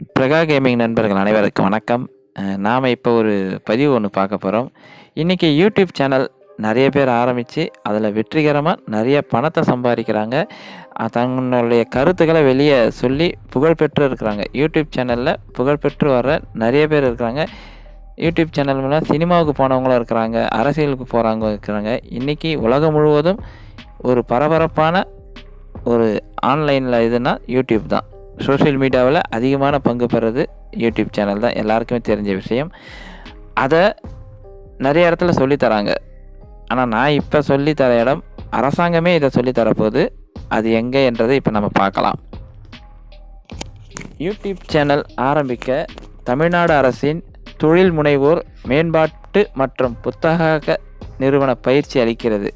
பிரகா gaming நண்பர்கள் அனைவருக்கும் வணக்கம். நாம் இப்போ ஒரு பதிவு ஒன்று பார்க்க போகிறோம் இன்றைக்கி யூடியூப் சேனல் நிறைய பேர் ஆரம்பித்து அதில் வெற்றிகரமாக நிறைய பணத்தை சம்பாதிக்கிறாங்க. தங்களுடைய கருத்துக்களை வெளியே சொல்லி புகழ்பெற்று இருக்கிறாங்க. யூடியூப் சேனலில் புகழ்பெற்று வர நிறைய பேர் இருக்கிறாங்க. யூடியூப் சேனல் மூலம் சினிமாவுக்கு போனவங்களும் இருக்கிறாங்க அரசியலுக்கு போகிறவங்க இருக்கிறாங்க. இன்றைக்கி உலகம் முழுவதும் ஒரு பரபரப்பான ஒரு ஆன்லைனில் இதுனால் யூடியூப் தான். சோஷியல் மீடியாவில் அதிகமான பங்கு பெறது யூடியூப் சேனல் தான். எல்லாருக்குமே தெரிஞ்ச விஷயம். அதை நிறைய இடத்துல சொல்லித் தராங்க. ஆனால் நான் இப்போ சொல்லித்தர இடம் அரசாங்கமே இதை சொல்லித் தரப்போகுது அது எங்கே என்றதை இப்போ நம்ம பார்க்கலாம். யூடியூப் சேனல் ஆரம்பிக்க தமிழ்நாடு அரசின் தொழில் முனைவோர் மேம்பாட்டு மற்றும் புத்தக நிறுவன பயிற்சி அளிக்கிறது.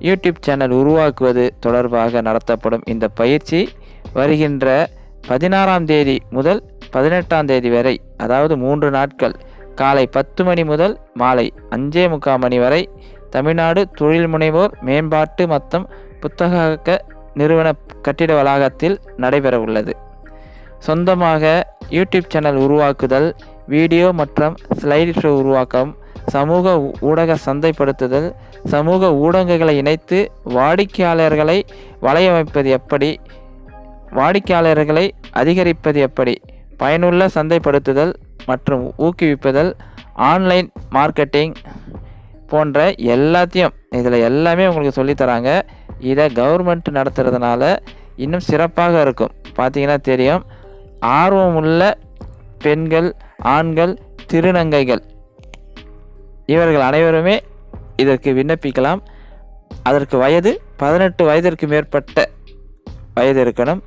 யூடியூப் சேனல் உருவாக்குவது தொடர்பாக நடத்தப்படும் இந்த பயிற்சி வருகின்ற பதினாறாம் தேதி முதல் பதினெட்டாம் தேதி வரை அதாவது மூன்று நாட்கள் காலை பத்து மணி முதல் மாலை அஞ்சே முக்கால் மணி வரை தமிழ்நாடு தொழில் முனைவோர் மேம்பாட்டு மற்றும் புத்தக நிறுவன கட்டிட வளாகத்தில் நடைபெற உள்ளது. சொந்தமாக யூடியூப் சேனல் உருவாக்குதல் வீடியோ மற்றும் ஸ்லைடு ஷோ உருவாக்கம் சமூக ஊடக சந்தைப்படுத்துதல் சமூக ஊடகங்களை இணைத்து வாடிக்கையாளர்களை வலையமைப்பது எப்படி வாடிக்கையாளர்களை அதிகரிப்பது எப்படி? பயனுள்ள சந்தைப்படுத்துதல் மற்றும் ஊக்குவிப்புதல் ஆன்லைன் மார்க்கெட்டிங் போன்ற எல்லாத்தையும் இதில் எல்லாமே உங்களுக்கு சொல்லித் தராங்க. இதை கவர்மெண்ட் நடத்துறதுனால இன்னும் சிறப்பாக இருக்கும். பார்த்திங்கன்னா தெரியும் ஆர்வமுள்ள பெண்கள் ஆண்கள் திருநங்கைகள். இவர்கள் அனைவருமே இதற்கு விண்ணப்பிக்கலாம். அதற்கு வயது பதினெட்டு வயதிற்கு மேற்பட்ட வயது இருக்கணும்.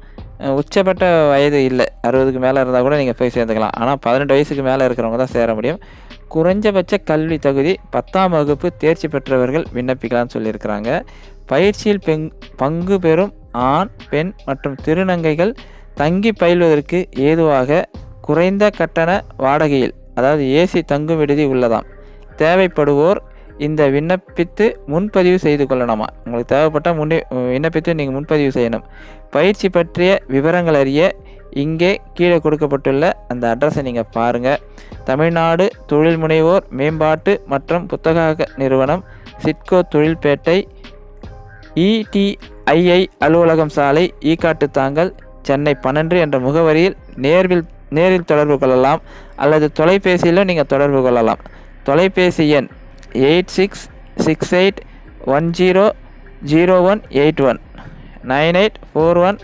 உச்சப்பட்ட வயது இல்லை. அறுபதுக்கு மேலே இருந்தால் கூட நீங்கள் போய் சேர்ந்துக்கலாம். ஆனால் பதினெட்டு வயசுக்கு மேலே இருக்கிறவங்க தான் சேர முடியும். குறைஞ்சபட்ச கல்வி தகுதி பத்தாம் வகுப்பு தேர்ச்சி பெற்றவர்கள் விண்ணப்பிக்கலாம்னு சொல்லியிருக்கிறாங்க. பயிற்சியில் பெங் பங்கு பெறும் ஆண் பெண் மற்றும் திருநங்கைகள் தங்கி பயில்வதற்கு ஏதுவாக குறைந்த கட்டண வாடகையில் அதாவது ஏசி தங்கும் விடுதி உள்ளதாம். தேவைப்படுவோர் இந்த விண்ணப்பித்து முன்பதிவு செய்து கொள்ளணுமா? உங்களுக்கு தேவைப்பட்டால் முன்னே விண்ணப்பித்து நீங்கள் முன்பதிவு செய்யணும். பயிற்சி பற்றிய விவரங்கள் அறிய இங்கே கீழே கொடுக்கப்பட்டுள்ள அந்த அட்ரஸை நீங்கள் பாருங்கள் தமிழ்நாடு தொழில் முனைவோர் மேம்பாட்டு மற்றும் புத்தக நிறுவனம் சிட்கோ தொழில்பேட்டை இடிஐஐ அலுவலகம் சாலை ஈக்காட்டு தாங்கல் சென்னை பன்னெண்டு என்ற முகவரியில் நேர்வில் நேரில் தொடர்பு கொள்ளலாம். அல்லது தொலைபேசியிலும் நீங்கள் தொடர்பு கொள்ளலாம். தொலைபேசி எண் eight six six eight one zero zero one eight one nine eight four one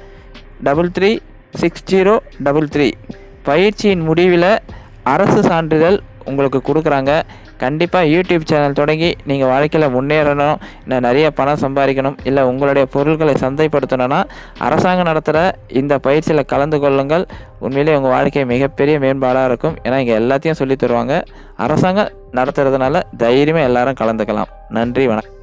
double three six zero double three பயிற்சியின் முடிவில் அரசு சான்றிதழ் உங்களுக்கு கொடுக்குறாங்க. கண்டிப்பாக யூடியூப் சேனல் தொடங்கி நீங்கள் வாழ்க்கையில் முன்னேறணும். இல்லை நிறைய பணம் சம்பாதிக்கணும். இல்லை உங்களுடைய பொருட்களை சந்தைப்படுத்தணும்னா அரசாங்கம் நடத்துகிற இந்த பயிற்சியில் கலந்து கொள்ளுங்கள். உண்மையிலேயே உங்கள் வாழ்க்கை மிகப்பெரிய மேம்பாடாக இருக்கும். ஏன்னா இங்கே எல்லாத்தையும் சொல்லித் தருவாங்க. அரசாங்கம் நடத்துறதுனால தைரியமாக எல்லாரும் கலந்துக்கலாம். நன்றி வணக்கம்.